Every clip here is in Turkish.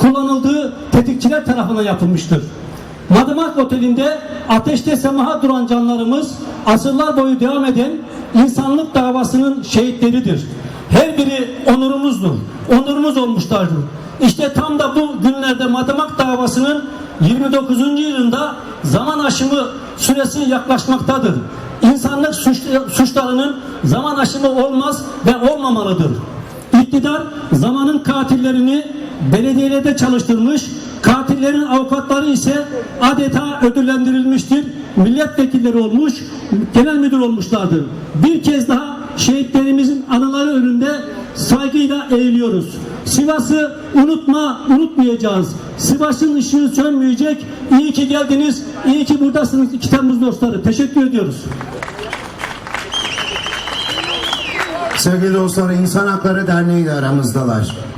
kullanıldığı tetikçiler tarafından yapılmıştır. Madımak Oteli'nde ateşte semaha duran canlarımız asırlar boyu devam eden insanlık davasının şehitleridir. Her biri onurumuzdur. Onurumuz olmuşlardır. İşte tam da bu günlerde Madımak davasının 29. yılında zaman aşımı süresi yaklaşmaktadır. İnsanlık suç- suçlarının zaman aşımı olmaz ve olmamalıdır. İktidar zamanın katillerini belediyelerde çalıştırmış, katillerin avukatları ise adeta ödüllendirilmiştir. Milletvekilleri olmuş, genel müdür olmuşlardır. Bir kez daha şehitlerimizin anıları önünde saygıyla eğiliyoruz. Sivas'ı unutma, unutmayacağız. Sivas'ın ışığı sönmeyecek. İyi ki geldiniz, iyi ki buradasınız 2 Temmuz dostları. Teşekkür ediyoruz. Sevgili dostlar, İnsan Hakları Derneği de aramızdalar.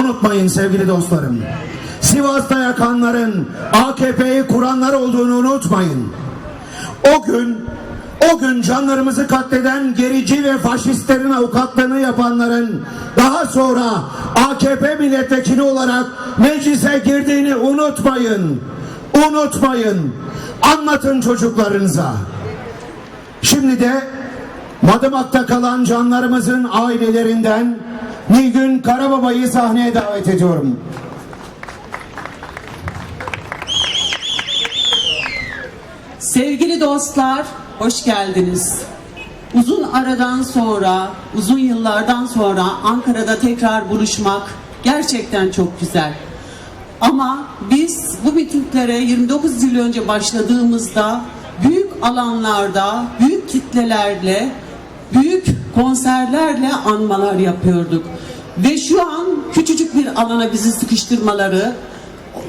Unutmayın sevgili dostlarım. Sivas'ta yakanların, AKP'yi kuranlar olduğunu unutmayın. O gün, o gün canlarımızı katleden gerici ve faşistlerin avukatlığını yapanların daha sonra AKP milletvekili olarak meclise girdiğini unutmayın. Unutmayın. Anlatın çocuklarınıza. Şimdi de Madımak'ta kalan canlarımızın ailelerinden Nilgün Karababa'yı sahneye davet ediyorum. Sevgili dostlar, hoş geldiniz. Uzun aradan sonra, uzun yıllardan sonra Ankara'da tekrar buluşmak gerçekten çok güzel. Ama biz bu mitinglere 29 yıl önce başladığımızda büyük alanlarda, büyük kitlelerle, büyük konserlerle anmalar yapıyorduk. Ve şu an küçücük bir alana bizi sıkıştırmaları,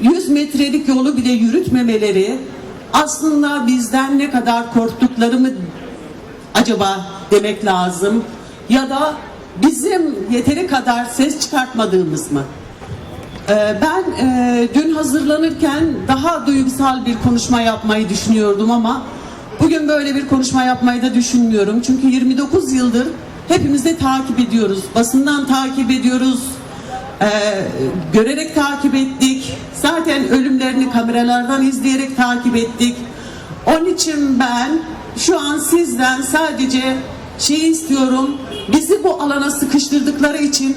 100 metrelik yolu bile yürütmemeleri aslında bizden ne kadar korktukları mı acaba demek lazım ya da bizim yeteri kadar ses çıkartmadığımız mı? Ee, Ben e, dün hazırlanırken daha duygusal bir konuşma yapmayı düşünüyordum ama bugün böyle bir konuşma yapmayı da düşünmüyorum. Çünkü 29 yıldır hepimiz de takip ediyoruz. Basından takip ediyoruz. Ee, görerek takip ettik. Zaten ölümlerini kameralardan izleyerek takip ettik. Onun için ben şu an sizden sadece şey istiyorum. Bizi bu alana sıkıştırdıkları için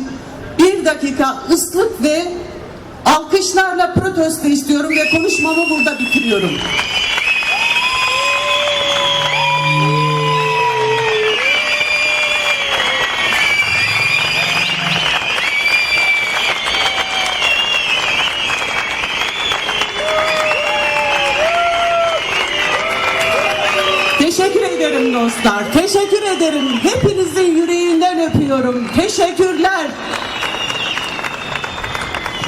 bir dakika ıslık ve alkışlarla protesto istiyorum ve konuşmamı burada bitiriyorum. Ederim dostlar. Teşekkür ederim. Hepinizin yüreğinden öpüyorum. Teşekkürler.